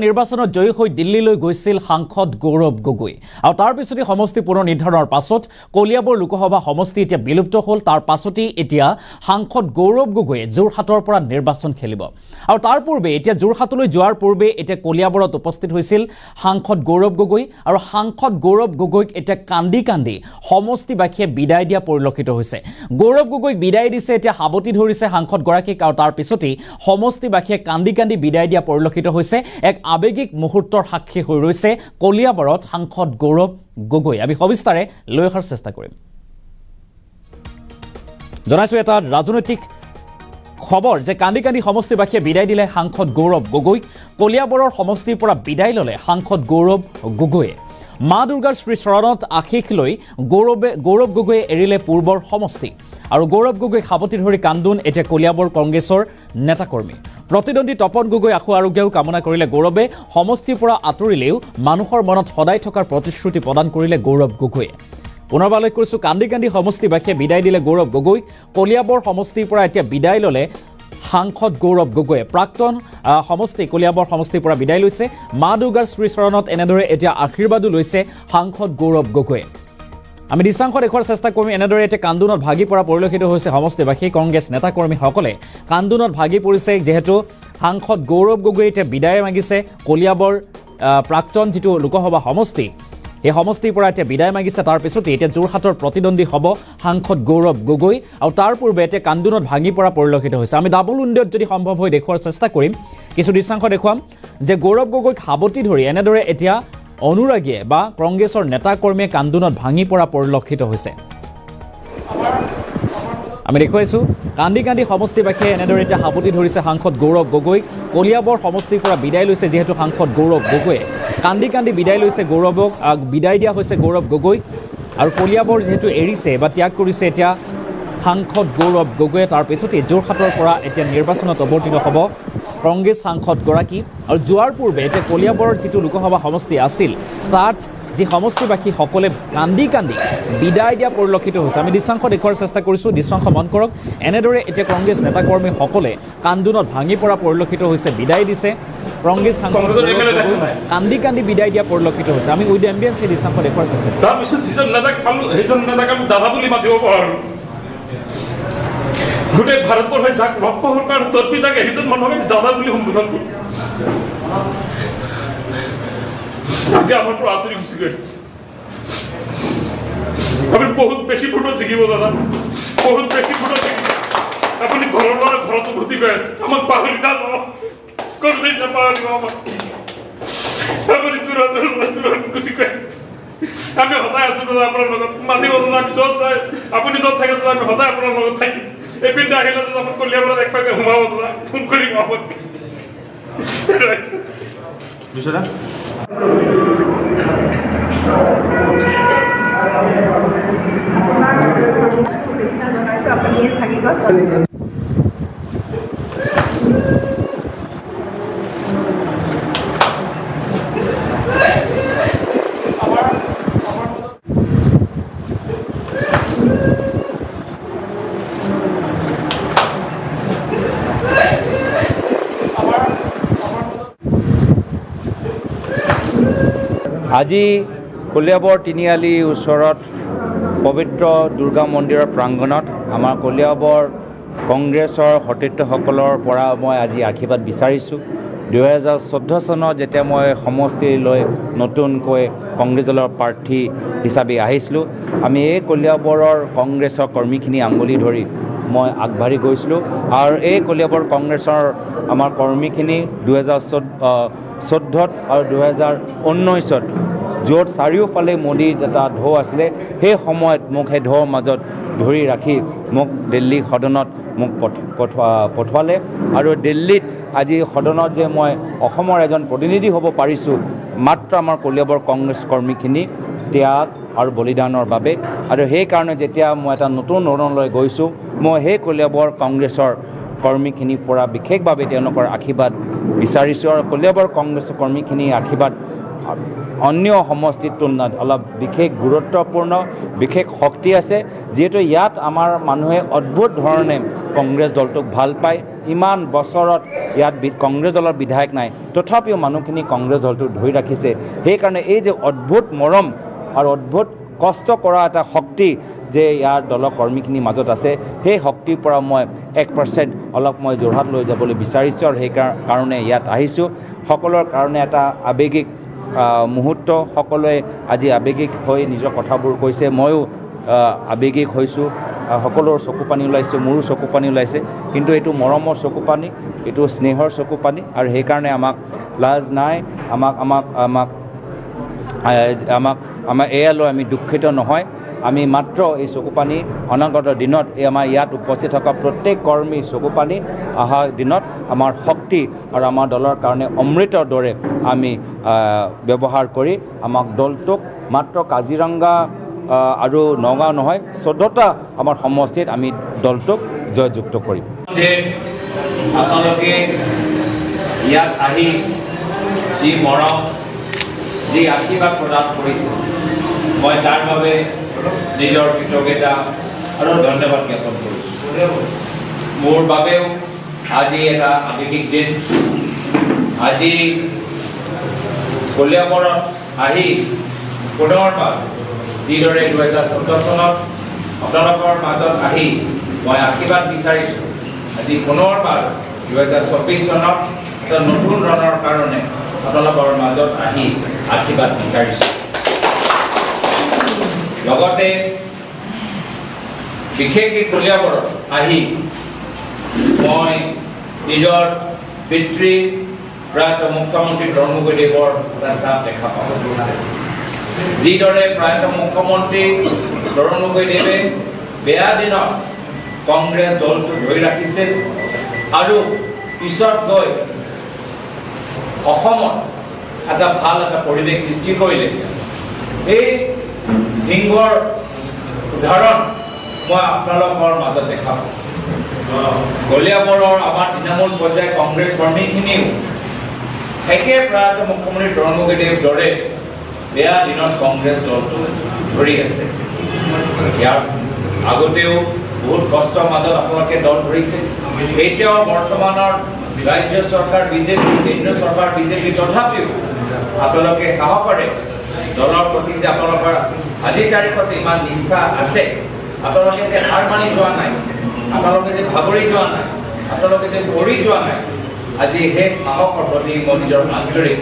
নিৰ্বাচনত জয়ী হৈ দিল্লীলৈ গৈছিল সাংসদ গৌৰৱ গগৈ। আৰু তাৰ পিছতেই সমষ্টি পুনৰ নিৰ্ধাৰণৰ পাছত কলিয়াবৰ লোকসভা সমষ্টি এতিয়া বিলুপ্ত হ'ল, তাৰ পাছতেই এতিয়া সাংসদ গৌৰৱ গগৈয়ে যোৰহাটৰ পৰা নিৰ্বাচন খেলিব। আৰু তাৰ পূৰ্বে, এতিয়া যোৰহাটলৈ যোৱাৰ পূৰ্বে এতিয়া কলিয়াবৰত উপস্থিত হৈছিল সাংসদ গৌৰৱ গগৈ আৰু সাংসদ গৌৰৱ গগৈক এতিয়া কান্দি কান্দি সমষ্টিবাসীয়ে বিদায় দিয়া পৰিলক্ষিত হৈছে। গৌৰৱ গগৈক বিদায় দিছে, এতিয়া সাৱটি ধৰিছে সাংসদগৰাকীক আৰু তাৰ পিছতেই সমষ্টিবাসীয়ে কান্দি কান্দি বিদায় দিয়া পৰিলক্ষিত হৈছে। এক আৱেগিক মুহূৰ্তৰ সাক্ষী হৈ ৰৈছে কলিয়াবৰত সাংসদ গৌৰৱ গগৈ। আমি সবিস্তাৰে লৈ অহাৰ চেষ্টা কৰিম। জনাইছোঁ এটা ৰাজনৈতিক খবৰ যে কান্দি কান্দি সমষ্টিবাসীয়ে বিদায় দিলে সাংসদ গৌৰৱ গগৈক কলিয়াবৰৰ সমষ্টিৰ পৰা বিদায় ল'লে সাংসদ গৌৰৱ গগৈয়ে। মা দুৰ্গাৰ শ্ৰীচৰণত আশীষ লৈ গৌৰৱে গৌৰৱ গগৈয়ে এৰিলে পূৰ্বৰ সমষ্টি। আৰু গৌৰৱ গগৈক সাৱটি ধৰি কান্দোন এতিয়া কলিয়াবৰ কংগ্ৰেছৰ নেতাকৰ্মী। প্ৰতিদ্বন্দ্বী তপন গগৈ আশু আৰোগ্যও কামনা কৰিলে গৌৰৱে সমষ্টিৰ পৰা আঁতৰিলেও মানুহৰ মনত সদায় থকাৰ প্ৰতিশ্ৰুতি প্ৰদান কৰিলে গৌৰৱ গগৈয়ে। পুনৰবাৰলৈ কৈছোঁ কান্দি কান্দি সমষ্টিবাসীয়ে বিদায় দিলে গৌৰৱ গগৈক কলিয়াবৰ সমষ্টিৰ পৰা এতিয়া বিদায় ল'লে সাংসদ গৌৰৱ গগৈয়ে। প্ৰাক্তন সমষ্টি কলিয়াবৰ সমষ্টিৰ পৰা বিদায় লৈছে। মা দুৰ্গাৰ শ্ৰীচৰণত এনেদৰে এতিয়া আশীৰ্বাদো লৈছে সাংসদ গৌৰৱ গগৈয়ে। আমি দৃশ্যাংশ দেখুওৱাৰ চেষ্টা কৰিম। এনেদৰে এতিয়া কান্দোনত ভাগি পৰা পৰিলক্ষিত হৈছে সমষ্টিবাসী কংগ্ৰেছ নেতাকৰ্মীসকলে। কান্দোনত ভাগি পৰিছে যিহেতু সাংসদ গৌৰৱ গগৈ এতিয়া বিদায় মাগিছে। কলিয়াবৰ প্ৰাক্তন যিটো লোকসভা সমষ্টি এই সমষ্টিৰ পৰা এতিয়া বিদায় মাগিছে। তাৰ পিছতে এতিয়া যোৰহাটৰ প্ৰতিদ্বন্দ্বী হ'ব সাংসদ গৌৰৱ গগৈ। আৰু তাৰ পূৰ্বে এতিয়া কান্দোনত ভাঙি পৰা পৰিলক্ষিত হৈছে। আমি ডাবল উইণ্ডত যদি সম্ভৱ হয় দেখুওৱাৰ চেষ্টা কৰিম। কিছু দৃশ্যাংশ দেখুৱাম যে গৌৰৱ গগৈক সাৱটি ধৰি এনেদৰে এতিয়া অনুৰাগীয়ে বা কংগ্ৰেছৰ নেতাকৰ্মীয়ে কান্দোনত ভাঙি পৰা পৰিলক্ষিত হৈছে। আমি দেখুৱাইছোঁ কান্দি কান্দি সমষ্টিবাসীয়ে এনেদৰে এতিয়া সাৱটি ধৰিছে সাংসদ গৌৰৱ গগৈক। কলিয়াবৰ সমষ্টিৰ পৰা বিদায় লৈছে যিহেতু সাংসদ গৌৰৱ গগৈয়ে। কান্দি কান্দি বিদায় লৈছে গৌৰৱক বিদায় দিয়া হৈছে গৌৰৱ গগৈক। আৰু কলিয়াবৰ যিহেতু এৰিছে বা ত্যাগ কৰিছে এতিয়া সাংসদ গৌৰৱ গগৈয়ে, তাৰ পিছতেই যোৰহাটৰ পৰা এতিয়া নিৰ্বাচনত অৱতীৰ্ণ হ'ব। কংগ্ৰেছ সাংসদগৰাকী আৰু যোৱাৰ পূৰ্বে এতিয়া কলিয়াবৰৰ যিটো লোকসভা সমষ্টি আছিল তাত যি সমষ্টিবাসীসকলে কান্দি কান্দি বিদায় দিয়া পৰিলক্ষিত হৈছে। আমি দৃশ্যাংশ দেখুওৱাৰ চেষ্টা কৰিছোঁ। দৃশ্যাংশ মন কৰক। এনেদৰে এতিয়া কংগ্ৰেছ নেতাকৰ্মীসকলে কান্দোনত ভাঙি পৰা পৰিলক্ষিত হৈছে। বিদায় দিছে। কংগ্ৰেছ সাংসদ কান্দি কান্দি বিদায় দিয়া পৰিলক্ষিত হৈছে। আমি উইথ এম্বিয়েন্স এই দৃশ্যাংশ দেখুওৱাৰ চেষ্টা তাৰপিছত যিজন নেতাক পালো সেইজন নেতাক আমি দাদা বুলি মাতিব পাৰোঁ গোটেই ভাৰতবৰ্ষই যাক পাবৰ কাৰণে তৰ্পি থাকে সেইজন মানুহক দাদা বুলি সম্বোধন কৰোঁ আজি আমাৰ পৰা আঁতৰি গুচি গৈছে আপুনি বহুত বেছি ফটো জিকিব দাদা। বহুত বেছি ফটো জিকিব। আপুনি ঘৰৰ পৰা ঘৰত উভতি গৈ আছে। আমাক পাহৰি নাযাব কোনদিন নাপাহৰিব আমাক। আপুনি চূড়ান্ত চূড়ান্ত গুচি গৈ আছে। আমি সদায় আছো দাদা আপোনাৰ লগত। মাতিব দাদা, আমি য'ত যায় আপুনি য'ত থাকে দাদা, আমি সদায় আপোনাৰ লগত থাকিম। এইপিনে আহিলে দাদা আমাক কলিয়াবৰত একপাকে সোমাব দাদা ফোন করি আমাক দুশোটা শুভেচ্ছা জনাইছোঁ আজি কলিয়াবৰ তিনিআলিৰ ওচৰত পবিত্ৰ দুৰ্গা মন্দিৰৰ প্ৰাংগণত আমাৰ কলিয়াবৰ কংগ্ৰেছৰ সতীৰ্থসকলৰ পৰা মই আজি আশীৰ্বাদ বিচাৰিছোঁ। দুহেজাৰ চৈধ্য চনত যেতিয়া মই সমষ্টিলৈ নতুনকৈ কংগ্ৰেছ দলৰ প্ৰাৰ্থী হিচাপে আহিছিলোঁ আমি এই কলিয়াবৰৰ কংগ্ৰেছৰ কৰ্মীখিনি আঙুলি ধৰি মই আগবাঢ়ি গৈছিলোঁ। আৰু এই কলিয়াবৰ কংগ্ৰেছৰ আমাৰ কৰ্মীখিনি দুহেজাৰ চৈধ্য চৈধ্যত আৰু দুহেজাৰ ঊনৈছত য'ত চাৰিওফালে মোদীৰ এটা ঢৌ আছিলে সেই সময়ত মোক সেই ঢৌৰ মাজত ধৰি ৰাখি মোক দিল্লী সদনত মোক পঠ- পঠোৱা পঠোৱালে। আৰু দিল্লীত আজি সদনত যে মই অসমৰ এজন প্ৰতিনিধি হ'ব পাৰিছোঁ মাত্ৰ আমাৰ কলিয়াবৰ কংগ্ৰেছ কৰ্মীখিনি ত্যাগ আৰু বলিদানৰ বাবে। আৰু সেইকাৰণে যেতিয়া মই এটা নতুন ধৰণলৈ গৈছোঁ মই সেই কলিয়াবৰ কংগ্ৰেছৰ কৰ্মীখিনিৰ পৰা বিশেষভাৱে তেওঁলোকৰ আশীৰ্বাদ বিচাৰিছোঁ আৰু কলিয়াবৰ কংগ্ৰেছৰ কৰ্মীখিনিৰ আশীৰ্বাদ অন্য সমষ্টিৰ তুলনাত অলপ বিশেষ গুৰুত্বপূৰ্ণ বিশেষ শক্তি আছে যিহেতু ইয়াত আমাৰ মানুহে অদ্ভুত ধৰণে কংগ্ৰেছ দলটোক ভাল পায়। ইমান বছৰত ইয়াত কংগ্ৰেছ দলৰ বিধায়ক নাই। তথাপিও মানুহখিনি কংগ্ৰেছ দলটো ধৰি ৰাখিছে। সেইকাৰণে এই যে অদ্ভুত মৰম আৰু অদ্ভুত কষ্ট কৰা এটা শক্তি যে ইয়াৰ দলৰ কৰ্মীখিনিৰ মাজত আছে সেই শক্তিৰ পৰা মই এক পাৰ্চেণ্ট অলপ মই যোৰহাট লৈ যাবলৈ বিচাৰিছোঁ আৰু সেই কাৰ- কাৰণে ইয়াত আহিছোঁ। সকলোৰ কাৰণে এটা আৱেগিক মুহূৰ্ত। সকলোৱে আজি আৱেগিক হৈ নিজৰ কথাবোৰ কৈছে। ময়ো আৱেগিক হৈছোঁ। সকলোৰ চকু পানী ওলাইছে মোৰো চকু পানী ওলাইছে। কিন্তু এইটো মৰমৰ চকু পানী এইটো স্নেহৰ চকু পানী। আৰু সেইকাৰণে আমাক লাজ নাই আমাক আমাক আমাক আমাক আমাৰ এয়ালৈ আমি দুখিত নহয়। আমি মাত্ৰ এই চকুপানী অনাগত দিনত এই আমাৰ ইয়াত উপস্থিত থকা প্ৰত্যেক কৰ্মী চকুপানী অহা দিনত আমাৰ শক্তি আৰু আমাৰ দলৰ কাৰণে অমৃতৰ দৰে আমি ব্যৱহাৰ কৰি আমাক দলটোক মাত্ৰ কাজিৰঙা আৰু নগাঁও নহয়, চৈধ্যটা আমাৰ সমষ্টিত আমি দলটোক জয়যুক্ত কৰিম। আপোনালোকে ইয়াত আহি যি মৰম যি আশীৰ্বাদ প্ৰদান কৰিছে মই তাৰ বাবে নিজৰ কৃতজ্ঞতা আৰু ধন্যবাদ জ্ঞাপন কৰিছোঁ। মোৰ বাবেও আজি এটা আৱেগিক দিন। আজি কলিয়াবৰত আহি পুনৰবাৰ যিদৰে দুহেজাৰ চৈধ্য চনত আপোনালোকৰ মাজত আহি মই আশীৰ্বাদ বিচাৰিছোঁ, আজি পুনৰবাৰ দুহেজাৰ চৌব্বিছ চনত এটা নতুন ৰণৰ কাৰণে আপোনালোকৰ মাজত আহি আশীৰ্বাদ বিচাৰিছোঁ। লগতে বিশেষকৈ কলিয়াবৰত আহি মই নিজৰ পিতৃ প্ৰয়াত মুখ্যমন্ত্ৰী তৰুণ গগৈদেৱৰ এটা চাপ দেখা পাওঁ। যিদৰে প্ৰয়াত মুখ্যমন্ত্ৰী তৰুণ গগৈদেৱে বেয়া দিনত কংগ্ৰেছ দলটো ধৰি ৰাখিছে আৰু পিছত গৈ অসমত এটা ভালো এটা পৰিৱেশ সৃষ্টি কৰিলে। এই সিংহৰ উদাহৰণ মই আপোনালোকৰ মাজত দেখা পাওঁ। কলিয়াবৰৰ আমাৰ তৃণমূল পৰ্যায়ৰ কংগ্ৰেছ কৰ্মীখিনিও একে প্ৰয়াত মুখ্যমন্ত্ৰী তৰুণ গগৈদেৱ দৰে বেয়া দিনত কংগ্ৰেছ দলটো ধৰি আছে। ইয়াৰ আগতেও বহুত কষ্টৰ মাজত আপোনালোকে দল ধৰিছে। এতিয়াও বৰ্তমানৰ ৰাজ্য চৰকাৰ বিজেপি কেন্দ্ৰীয় সরকার, বিজেপি তথাপিও আপোনালোকে সাহসৰে দলৰ প্ৰতি যে আপোনালোকৰ আজিৰ তাৰিখত ইমান নিষ্ঠা আছে, আপোনালোকে যে হাৰ মানি যোৱা নাই, আপোনালোকে যে ভাগৰি যোৱা নাই, আপোনালোকে যে ভৰি যোৱা নাই, আজি সেই সাহসৰ প্ৰতি মই নিজৰ আন্তৰিক